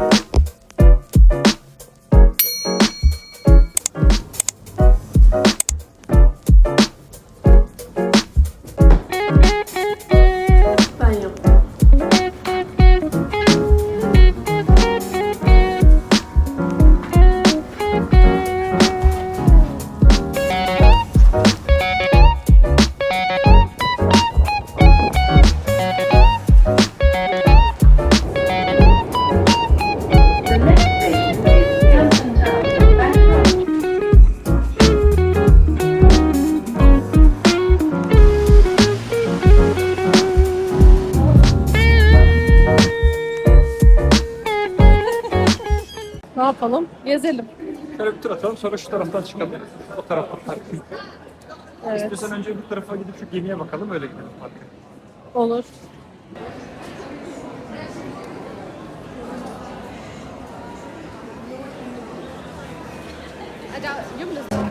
Ben Ne yapalım? Gezelim. Şöyle bir tur atalım sonra şu taraftan çıkalım. O tarafa park. Evet. İstiyorsan önce bu tarafa gidip şu gemiye bakalım öyle gidelim parka. Olur.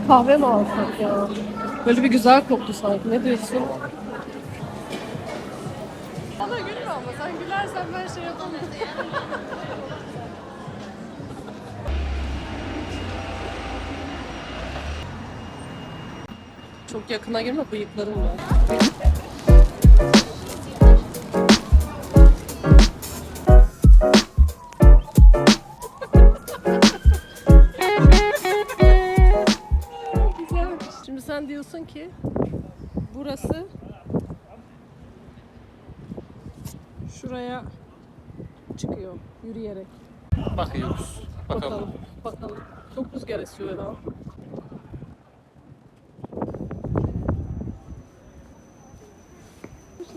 Kahve mi alsak ya? Böyle bir güzel koktu sanki. Ne diyorsun? Bana gülme ama sen gülersen ben şey yapamam. Çok yakına girme bıyıklarım var. Şimdi sen diyorsun ki burası şuraya çıkıyor yürüyerek. Bakıyoruz. Bakalım. Bakalım. Bakalım. Çok rüzgar esiyor ya.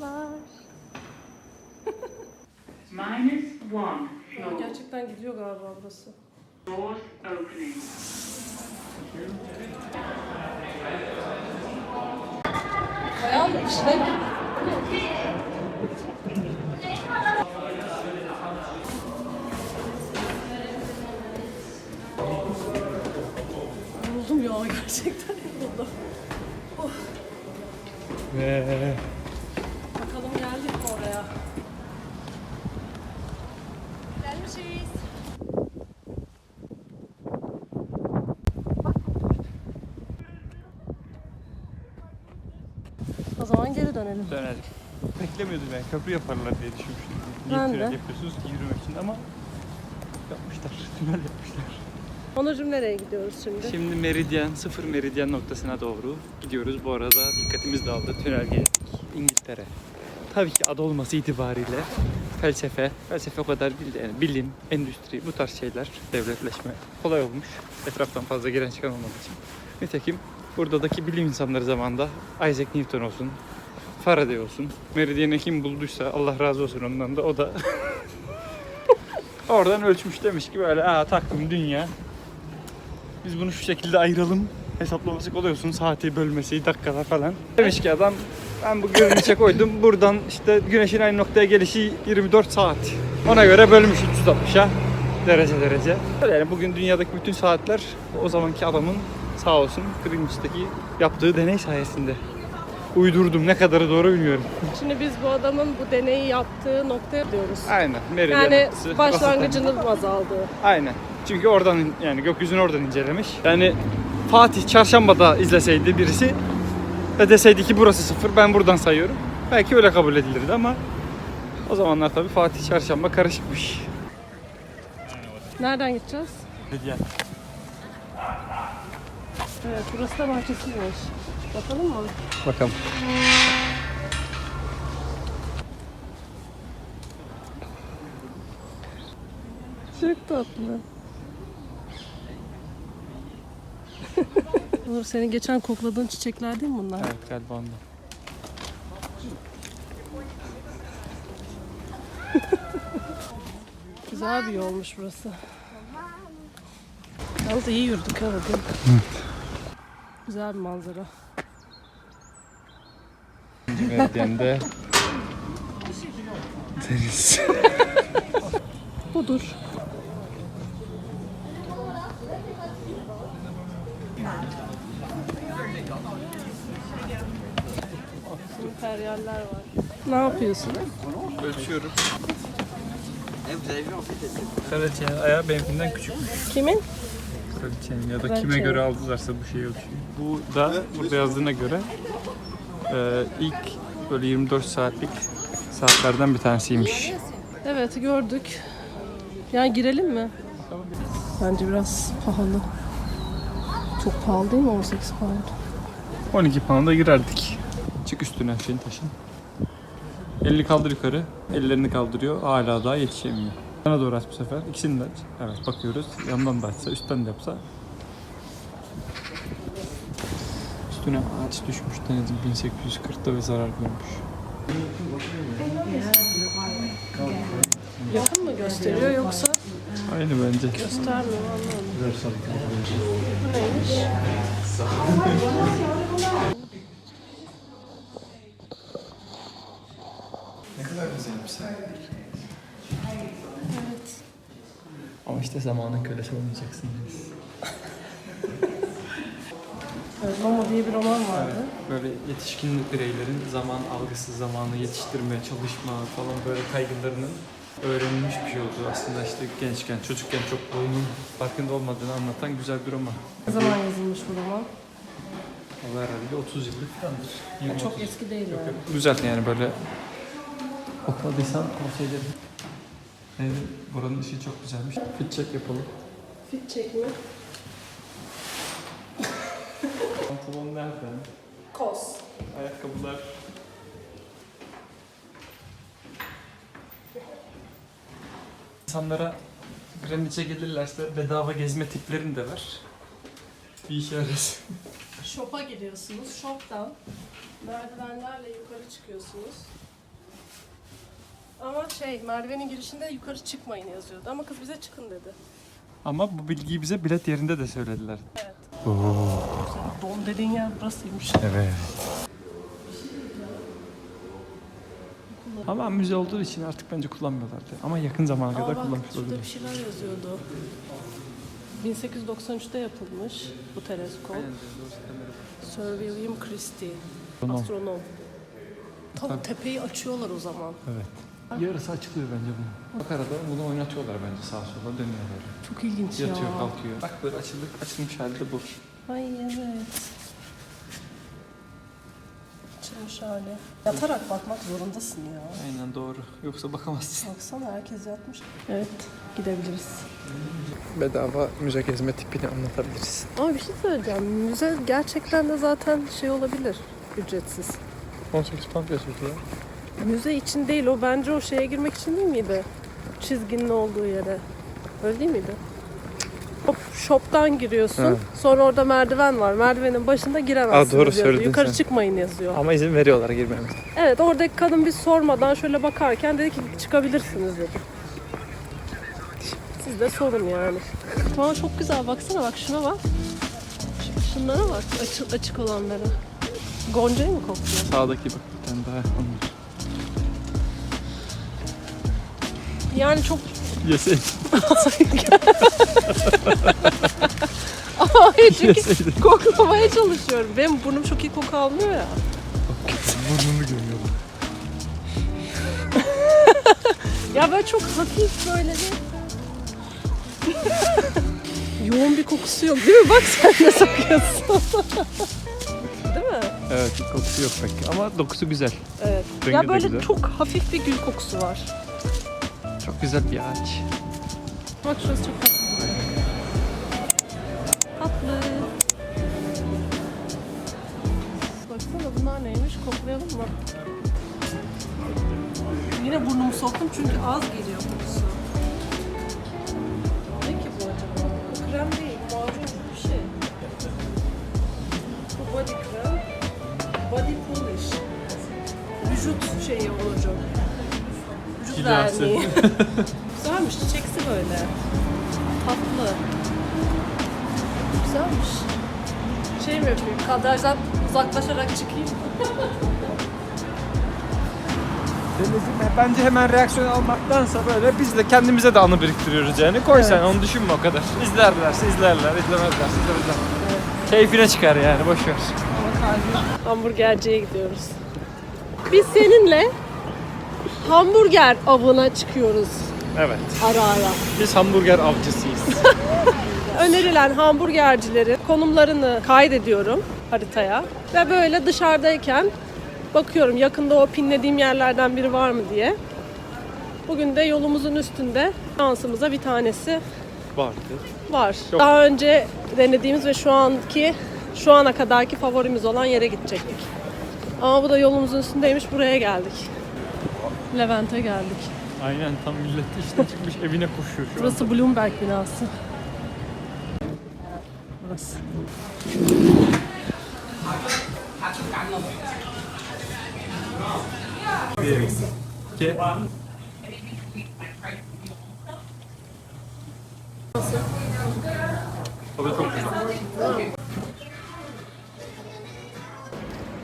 Kuşlar. Minus one. Ya gerçekten gidiyor galiba burası. Doors opening. Bayağı mı işte? Yoruldum ya gerçekten yoruldum. Ve Mi oraya? Gelmişiz. O zaman geri dönelim. dönelim. Beklemiyordum ben. Köprü yaparlar diye düşünmüştüm. Niye Ben tünel de. yapıyorsunuz ki yürümek için ama yapmışlar. Tünel yapmışlar. Onurcuğum nereye gidiyoruz şimdi? Şimdi meridyen, sıfır meridyen noktasına doğru gidiyoruz. Bu arada dikkatimiz dağıldı. Tünel geldik. İngiltere. Tabii ki adı olması itibariyle felsefe, felsefe o kadar değil de yani bilim, endüstri bu tarz şeyler, devletleşme kolay olmuş. Etraftan fazla giren çıkan olmadığı için. Nitekim buradaki bilim insanları zamanında Isaac Newton olsun, Faraday olsun, meridyeni kim bulduysa Allah razı olsun ondan da o da oradan ölçmüş demiş ki böyle aa takvim dünya biz bunu şu şekilde ayıralım. Hesaplaması kolay olsun. Saati bölmesi, dakikalar falan. Demiş ki adam ben bu görünüşe koydum. Buradan işte güneşin aynı noktaya gelişi 24 saat. Ona göre bölmüş 360'a derece derece. Yani bugün dünyadaki bütün saatler o zamanki adamın sağ olsun Greenwich'teki yaptığı deney sayesinde. Uydurdum ne kadarı doğru bilmiyorum. Şimdi biz bu adamın bu deneyi yaptığı noktaya gidiyoruz. Aynen. Meridyen Yani noktası. başlangıcının baz aldığı. Aynen. Çünkü oradan yani gökyüzünü oradan incelemiş. Yani Fatih çarşambada izleseydi birisi ve deseydi ki burası sıfır ben buradan sayıyorum. Belki öyle kabul edilirdi ama o zamanlar tabii Fatih çarşamba karışıkmış. Nereden gideceğiz? Meridyen. Evet, burası da bahçesiymiş. Bakalım mı? Bakalım. Çok tatlı. Onur senin geçen kokladığın çiçekler değil mi bunlar? Evet galiba ondan. Güzel bir yolmuş burası. Yalnız iyi yürüdük ha bugün. Güzel bir manzara. Meridyen'de deniz. Budur. Emperyaller var. Ne yapıyorsun? Ölçüyorum. Kraliçenin ayağı benimkinden küçük. Kimin? Kraliçenin ya da kime Kraliçenin. göre aldılarsa bu şeyi ölçüyor. Bu da burada yazdığına göre e, ilk böyle 24 saatlik saatlerden bir tanesiymiş. Evet gördük. Yani girelim mi? Bence biraz pahalı. Çok pahalı değil mi 18 pound? 12 pound'a girerdik. Çık üstüne şeyin taşın. Elini kaldır yukarı. Ellerini kaldırıyor. Hala daha yetişemiyor. Yana doğru aç bu sefer. İkisini de aç. Evet bakıyoruz. Yandan da açsa, üstten de yapsa. Üstüne ağaç düşmüş denedim 1840'da ve zarar görmüş. Yakın mı gösteriyor yoksa Aynı bence. göstermiyor anlamadım. Bu neymiş? Ne kadar güzelmiş Ama işte zamanın kölesi olmayacaksın Deniz. Evet, Momo diye bir roman vardı. Böyle yetişkin bireylerin zaman algısı, zamanı yetiştirme, çalışma falan böyle kaygılarının öğrenilmiş bir şey oldu. Aslında işte gençken, çocukken çok bunun farkında olmadığını anlatan güzel bir roman. Ne zaman yazılmış bu roman? Vallahi herhalde 30 yıllık falandır. Ya çok eski değil yani. Güzel yani böyle okumadıysan tavsiye ederim. Evet, buranın ışığı çok güzelmiş. Fit check yapalım. Fit çekimi. Pantolon nerede? Kos. Ayakkabılar. İnsanlara Greenwich'e gelirlerse bedava gezme tiplerini de ver. Bir işe yarasın. Shop'a giriyorsunuz. Shop'tan merdivenlerle yukarı çıkıyorsunuz. Ama şey merdivenin girişinde yukarı çıkmayın yazıyordu ama kız bize çıkın dedi. Ama bu bilgiyi bize bilet yerinde de söylediler. Evet. Don dediğin yer burasıymış. Evet. Ama müze olduğu için artık bence kullanmıyorlardı. Ama yakın zamana kadar Aa bak kullanmış şurada bir şeyler yazıyordu. 1893'te yapılmış bu teleskop. Sir William Christie, Astronom. astronom. Tam tepeyi açıyorlar o zaman. Evet. Yarısı açılıyor bence bunun. Bak arada bunu oynatıyorlar bence sağa sola dönüyorlar. Çok ilginç Yatıyor ya. kalkıyor. Bak böyle açıldık açılmış halde bu. Ay evet. Açılmış hali. Yatarak bakmak zorundasın ya. Aynen doğru. Yoksa bakamazsın. Baksana herkes yatmış. Evet gidebiliriz. Bedava müze gezme tipini anlatabiliriz. Ama bir şey söyleyeceğim. Müze gerçekten de zaten şey olabilir. Ücretsiz. 18 pound yazıyordu ya. Müze için değil o bence o şeye girmek için değil miydi? Çizginin olduğu yere. Öyle değil miydi? Hop, shop'tan giriyorsun. Evet. Sonra orada merdiven var. Merdivenin başında giremezsiniz Aa, doğru yazıyor. söyledin Yukarı sen. çıkmayın yazıyor. Ama izin veriyorlar girmemize. Evet oradaki kadın biz sormadan şöyle bakarken dedi ki çıkabilirsiniz dedi. Siz de sorun yani. Tamam çok güzel baksana bak şuna bak. Ş- Şunlara bak açık, açık olanlara. Gonca'yı mı kokluyor? Sağdaki bak bir tane daha onlar. Yani çok Yeseydin. Hayır çünkü Yeseydin. koklamaya çalışıyorum. Benim burnum çok iyi koku almıyor ya. Burnunu görüyorum. Ya böyle çok hafif böyle bir... Yoğun bir kokusu yok değil mi? Bak sen ne sokuyorsun. değil mi? Evet kokusu yok pek ama dokusu güzel. Evet. Rengi ya de böyle güzel. çok hafif bir gül kokusu var. Çok güzel bir ağaç. Bak şurası çok tatlı. Tatlı. Baksana bunlar neymiş? Koklayalım mı? Yine burnumu soktum çünkü az geliyor kokusu. Ne ki bu acaba? Krem değil, macun gibi bir şey. Bu body krem. Body polish. Vücut şeyi olacak. Verniği. Güzelmiş, çiçeksi böyle. Tatlı. Güzelmiş. Şey mi yapayım, kadrajdan uzaklaşarak çıkayım. Deniz'im bence hemen reaksiyon almaktansa böyle biz de kendimize de anı biriktiriyoruz yani. Koy sen onu düşünme o kadar. İzlerlerse izlerler, izlemezlerse izlemezler. Keyfine çıkar yani boş ver. Hamburgerciye gidiyoruz. Biz seninle hamburger avına çıkıyoruz. Evet. ara ara. Biz hamburger avcısıyız. Önerilen hamburgercilerin konumlarını kaydediyorum haritaya ve böyle dışarıdayken bakıyorum yakında o pinlediğim yerlerden biri var mı diye. Bugün de yolumuzun üstünde şansımıza bir tanesi Vardı. var. Yok. Daha önce denediğimiz ve şu anki şu ana kadarki favorimiz olan yere gidecektik. Ama bu da yolumuzun üstündeymiş. Buraya geldik. Levent'e geldik. Aynen tam millet işten çıkmış evine koşuyor şu Burası Bloomberg binası. Burası. Bir, iki. O da çok güzel.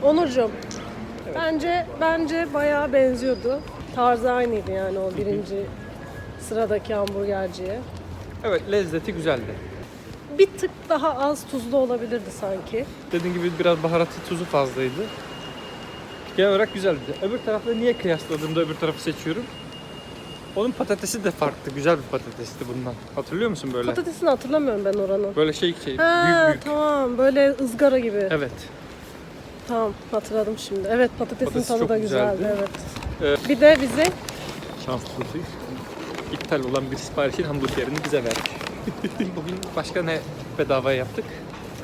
Onurcuğum. Bence bence bayağı benziyordu. Tarzı aynıydı yani o birinci sıradaki hamburgerciye. Evet lezzeti güzeldi. Bir tık daha az tuzlu olabilirdi sanki. Dediğim gibi biraz baharatı tuzu fazlaydı. Genel olarak güzeldi. Öbür tarafta niye kıyasladığımda öbür tarafı seçiyorum? Onun patatesi de farklı. Güzel bir patatesti bundan. Hatırlıyor musun böyle? Patatesini hatırlamıyorum ben oranın. Böyle şey şey Ha, büyük büyük. tamam böyle ızgara gibi. Evet. Tamam hatırladım şimdi. Evet patatesin Patatesi tadı çok da güzeldi. güzeldi. Evet. Bir de bize Şanslıyız. İptal olan bir siparişin hamburgerini bize verdi. Bugün başka ne bedava yaptık?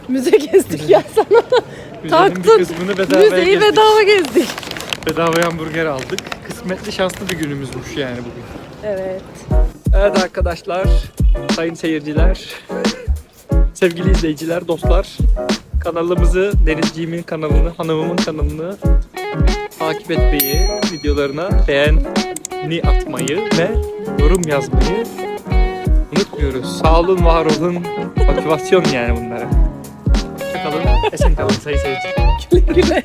müze gezdik ya sana. Müzenin bir Taktın. kısmını bedavaya Müzeyi gezdik. bedava gezdik. Bedava hamburger aldık. Kısmetli şanslı bir günümüzmüş yani bugün. Evet. Evet arkadaşlar, sayın seyirciler, sevgili izleyiciler, dostlar. Kanalımızı, Denizciğimin kanalını, hanımımın kanalını takip etmeyi, videolarına beğeni atmayı ve yorum yazmayı unutmuyoruz. Sağ olun, var olun, motivasyon yani bunlara. Hoşçakalın, esen kalın sayın seyirciler. Güle güle.